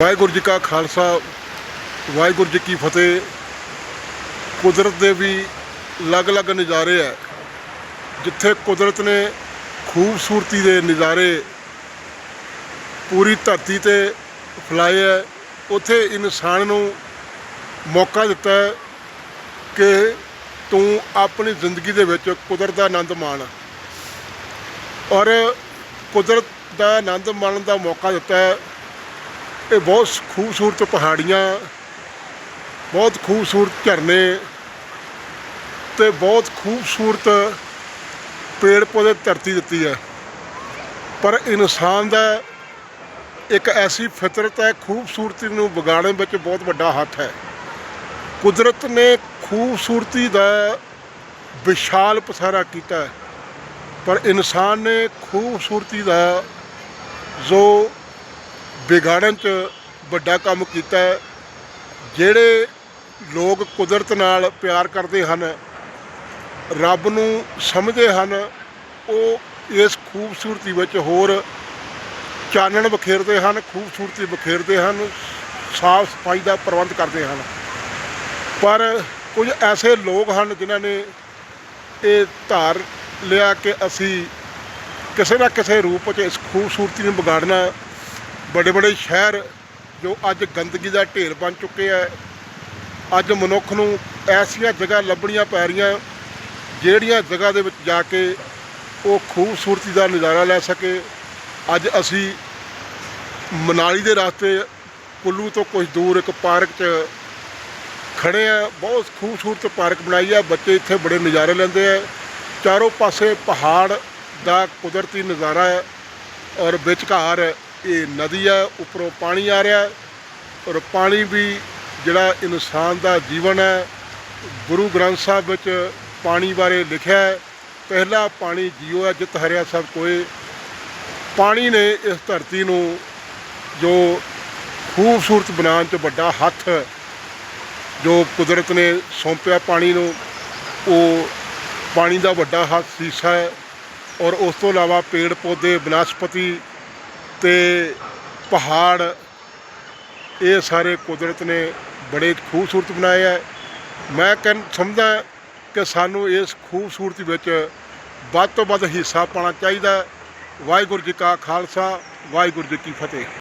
ਵਾਹਿਗੁਰੂ ਜੀ ਕਾ ਖਾਲਸਾ, ਵਾਹਿਗੁਰੂ ਜੀ ਕੀ ਫਤਿਹ। ਕੁਦਰਤ ਦੇ ਵੀ ਅਲੱਗ-ਅਲੱਗ ਨਜ਼ਾਰੇ ਹੈ ਜਿੱਥੇ ਕੁਦਰਤ ਨੇ ਖੂਬਸੂਰਤੀ ਦੇ ਨਜ਼ਾਰੇ ਪੂਰੀ ਧਰਤੀ ਤੇ ਫੈਲਾਏ ਹੈ ਉੱਥੇ ਇਨਸਾਨ ਨੂੰ ਮੌਕਾ ਦਿੱਤਾ ਕਿ ਤੂੰ ਆਪਣੀ ਜ਼ਿੰਦਗੀ ਦੇ ਵਿੱਚ ਕੁਦਰਤ ਦਾ ਆਨੰਦ ਮਾਣ। ਔਰ ਕੁਦਰਤ ਦਾ ਆਨੰਦ ਮਾਣਨ ਦਾ ਮੌਕਾ ਦਿੱਤਾ ਇਹ ਬਹੁਤ ਖੂਬਸੂਰਤ ਪਹਾੜੀਆਂ, ਬਹੁਤ ਖੂਬਸੂਰਤ ਝਰਨੇ ਤੇ ਬਹੁਤ ਖੂਬਸੂਰਤ ਪੇੜ ਪੌਦੇ ਧਰਤੀ ਦਿੱਤੀ ਹੈ। ਪਰ ਇਨਸਾਨ ਦਾ ਇੱਕ ਐਸੀ ਫਿਤਰਤ ਹੈ, ਖੂਬਸੂਰਤੀ ਨੂੰ ਵਿਗਾੜਨ ਵਿੱਚ ਬਹੁਤ ਵੱਡਾ ਹੱਥ ਹੈ। ਕੁਦਰਤ ਨੇ ਖੂਬਸੂਰਤੀ ਦਾ ਵਿਸ਼ਾਲ ਪਸਾਰਾ ਕੀਤਾ ਪਰ ਇਨਸਾਨ ਨੇ ਖੂਬਸੂਰਤੀ ਦਾ ਜੋ ਵਿਗਾੜਨ ਚ ਵੱਡਾ ਕੰਮ ਕੀਤਾ ਹੈ। ਜਿਹੜੇ ਲੋਕ ਕੁਦਰਤ ਨਾਲ ਪਿਆਰ ਕਰਦੇ ਹਨ, ਰੱਬ ਨੂੰ ਸਮਝਦੇ ਹਨ, ਉਹ ਇਸ ਖੂਬਸੂਰਤੀ ਵਿੱਚ ਹੋਰ ਚਾਨਣ ਬਖੇਰਦੇ ਹਨ, ਖੂਬਸੂਰਤੀ ਬਖੇਰਦੇ ਹਨ, ਸਾਫ਼ ਸਫ਼ਾਈ ਦਾ ਪ੍ਰਬੰਧ ਕਰਦੇ ਹਨ। ਪਰ ਕੁਝ ਐਸੇ ਲੋਕ ਹਨ ਜਿਨ੍ਹਾਂ ਨੇ ਇਹ ਧਾਰ ਲਿਆ ਕਿ ਅਸੀਂ ਕਿਸੇ ਨਾ ਕਿਸੇ ਰੂਪ 'ਚ ਇਸ ਖੂਬਸੂਰਤੀ ਨੂੰ ਵਿਗਾੜਨਾ ਵੱਡੇ ਵੱਡੇ ਸ਼ਹਿਰ ਜੋ ਅੱਜ ਗੰਦਗੀ ਦਾ ਢੇਰ ਬਣ ਚੁੱਕੇ ਹੈ ਅੱਜ ਮਨੁੱਖ ਨੂੰ ਐਸੀਆਂ ਜਗ੍ਹਾ ਲੱਭਣੀਆਂ ਪੈ ਰਹੀਆਂ, ਜਿਹੜੀਆਂ ਜਗ੍ਹਾ ਦੇ ਵਿੱਚ ਜਾ ਕੇ ਉਹ ਖੂਬਸੂਰਤੀ ਦਾ ਨਜ਼ਾਰਾ ਲੈ ਸਕੇ। ਅੱਜ ਅਸੀਂ ਮਨਾਲੀ ਦੇ ਰਸਤੇ ਕੁੱਲੂ ਤੋਂ ਕੁਝ ਦੂਰ ਇੱਕ ਪਾਰਕ 'ਚ ਖੜੇ ਆ। ਬਹੁਤ ਖੂਬਸੂਰਤ ਪਾਰਕ ਬਣਾਈ ਆ। ਬੱਚੇ ਇੱਥੇ ਬੜੇ ਨਜ਼ਾਰੇ ਲੈਂਦੇ ਆ। ਚਾਰੋਂ ਪਾਸੇ ਪਹਾੜ ਦਾ ਕੁਦਰਤੀ ਨਜ਼ਾਰਾ ਹੈ ਔਰ ਵਿਚਕਾਰ ਇਹ ਨਦੀ ਹੈ ਉੱਪਰੋਂ ਪਾਣੀ ਆ ਰਿਹਾ ਔਰ ਪਾਣੀ ਵੀ ਜਿਹੜਾ ਇਨਸਾਨ ਦਾ ਜੀਵਨ ਹੈ, ਗੁਰੂ ਗ੍ਰੰਥ ਸਾਹਿਬ ਵਿੱਚ ਪਾਣੀ ਬਾਰੇ ਲਿਖਿਆ ਹੈ। ਪਹਿਲਾ ਪਾਣੀ ਜੀਓ ਹੈ, ਜਿਤ ਹਰਿਆ ਸਭ ਕੋਏ। ਪਾਣੀ ਨੇ ਇਸ ਧਰਤੀ ਨੂੰ ਜੋ ਖੂਬਸੂਰਤ ਬਣਾਉਣ 'ਚ ਵੱਡਾ ਹੱਥ, ਜੋ ਕੁਦਰਤ ਨੇ ਸੌਂਪਿਆ ਪਾਣੀ ਨੂੰ, ਉਹ ਪਾਣੀ ਦਾ ਵੱਡਾ ਹੱਥ ਸੀਸਾ ਹੈ। ਔਰ ਉਸ ਤੋਂ ਇਲਾਵਾ ਪੇੜ ਪੌਦੇ ਬਨਸਪਤੀ ਤੇ ਪਹਾੜ, ਇਹ ਸਾਰੇ ਕੁਦਰਤ ਨੇ ਬੜੇ ਖੂਬਸੂਰਤ ਬਣਾਏ ਹੈ ਮੈਂ ਕਹਿੰ ਸਮਝਦਾ ਕਿ ਸਾਨੂੰ ਇਸ ਖੂਬਸੂਰਤੀ ਵਿੱਚ ਵੱਧ ਤੋਂ ਵੱਧ ਹਿੱਸਾ ਪਾਉਣਾ ਚਾਹੀਦਾ। ਵਾਹਿਗੁਰੂ ਜੀ ਕਾ ਖਾਲਸਾ, ਵਾਹਿਗੁਰੂ ਜੀ ਕੀ ਫਤਿਹ।